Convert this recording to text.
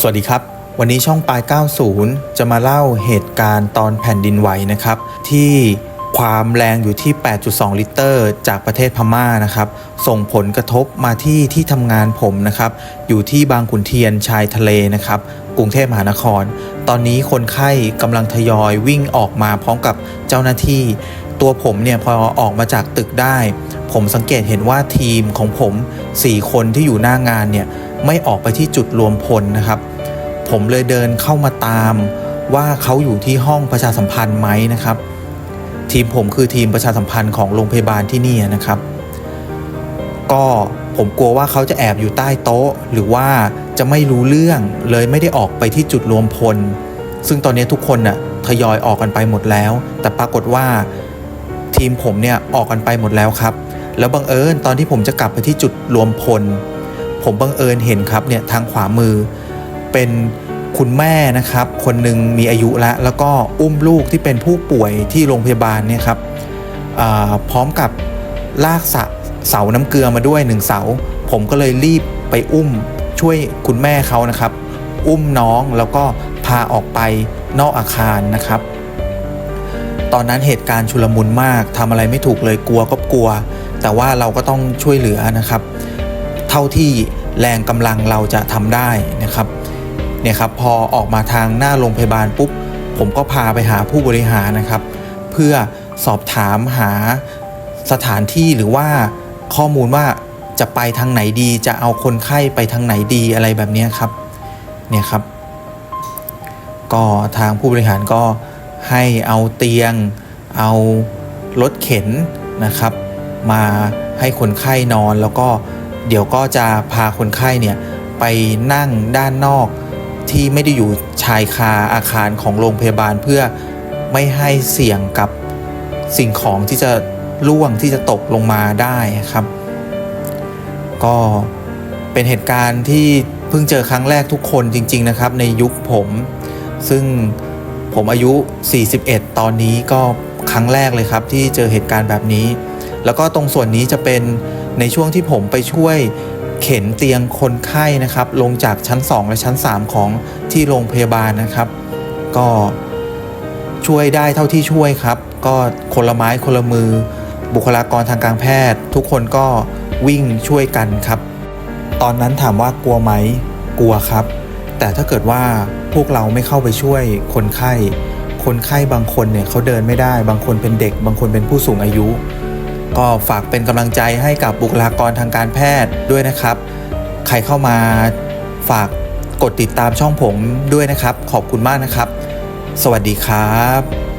สวัสดีครับ วันนี้ช่องปลาย 90 จะมาเล่าเหตุการณ์ตอนแผ่นดินไหวนะครับ ที่ความแรงอยู่ที่ 8.2 ลิตร จากประเทศพม่านะครับ ส่งผลกระทบมาที่ที่ทำงานผมนะครับ อยู่ที่บางขุนเทียนชายทะเลนะครับ กรุงเทพมหานคร ตอนนี้คนไข้กำลังทยอยวิ่งออกมาพร้อมกับเจ้าหน้าที่ ตัวผมเนี่ยพอออกมาจากตึกได้ ผมสังเกตเห็นว่าทีมของผม 4 คนที่อยู่หน้างานเนี่ยไม่ออกไปที่จุดรวมพลนะครับ ผมเลยเดินเข้ามาตามว่าเขาอยู่ที่ห้องประชาสัมพันธ์ไหมนะครับ ทีมผมคือทีมประชาสัมพันธ์ของโรงพยาบาลที่นี่นะครับ ก็ ผมกลัวว่าเขาจะแอบอยู่ใต้โต๊ะ หรือว่าจะไม่รู้เรื่องเลยไม่ได้ออกไปที่จุดรวมพล ซึ่งตอนนี้ทุกคนน่ะทยอยออกกันไปหมดแล้ว แต่ปรากฏว่า ทีมผมเนี่ยออกกันไปหมดแล้วครับ แล้วบังเอิญตอนที่ผมจะกลับไปที่จุดรวมพล ผมบังเอิญเห็นครับเนี่ยทางขวามือ เป็นคุณแม่นะครับ คนหนึ่งมีอายุแล้วแล้วก็อุ้มลูกที่เป็นผู้ป่วยที่โรงพยาบาลเนี่ยครับพร้อมกับลากสะ เสาน้ำเกลือมาด้วยหนึ่งเสา ผมก็เลยรีบไปอุ้มช่วยคุณแม่เขานะครับ อุ้มน้องแล้วก็พาออกไปนอกอาคารนะครับ ตอนนั้นเหตุการณ์ชุลมุนมากทำอะไรไม่ถูกเลยกลัวก็กลัว แต่ว่าเราก็ต้องช่วยเหลือนะครับ เท่าที่แรงกำลังเราจะทำได้นะครับเนี่ยครับพอออกมาทางหน้าโรงพยาบาลปุ๊บ ผมก็พาไปหาผู้บริหารนะครับ เพื่อสอบถามหาสถานที่หรือว่า ข้อมูลว่าจะไปทางไหนดี จะเอาคนไข้ไปทางไหนดีอะไรแบบนี้ครับเนี่ยครับ ก็ทางผู้บริหารก็ให้เอาเตียง เอารถเข็นนะครับ มาให้คนไข้นอนแล้วก็เดี๋ยวก็จะพาคนไข้เนี่ยไปนั่งด้านนอกที่ไม่ได้อยู่ชายคาอาคารของโรงพยาบาลเพื่อไม่ให้เสี่ยงกับสิ่งของที่จะ ล่วงที่จะตกลงมาได้ครับ ก็เป็นเหตุการณ์ที่เพิ่งเจอครั้งแรกทุกคนจริง ๆ นะครับ ในยุคผม ซึ่งผมอายุ 41 ตอนนี้ก็ครั้งแรกเลยครับ ที่เจอเหตุการณ์แบบนี้ แล้วก็ตรงส่วนนี้จะเป็นในช่วงที่ผมไปช่วยเข็นเตียงคนไข้นะครับ ลงจากชั้น 2 และชั้น 3 ของที่โรงพยาบาลนะครับ ก็ช่วยได้เท่าที่ช่วยครับ ก็คนละไม้คนละมือ บุคลากรทางการแพทย์ ทุกคนก็วิ่งช่วยกันครับ ตอนนั้นถามว่ากลัวไหมกลัวครับ แต่ถ้าเกิดว่าพวกเราไม่เข้าไปช่วยคนไข้ คนไข้บางคนเนี่ยเขาเดินไม่ได้ บางคนเป็นเด็ก บางคนเป็นผู้สูงอายุ ก็ฝากเป็นกำลังใจให้กับบุคลากรทางการแพทย์ด้วยนะครับ ใครเข้ามาฝากกดติดตามช่องผมด้วยนะครับ ขอบคุณมากนะครับ สวัสดีครับ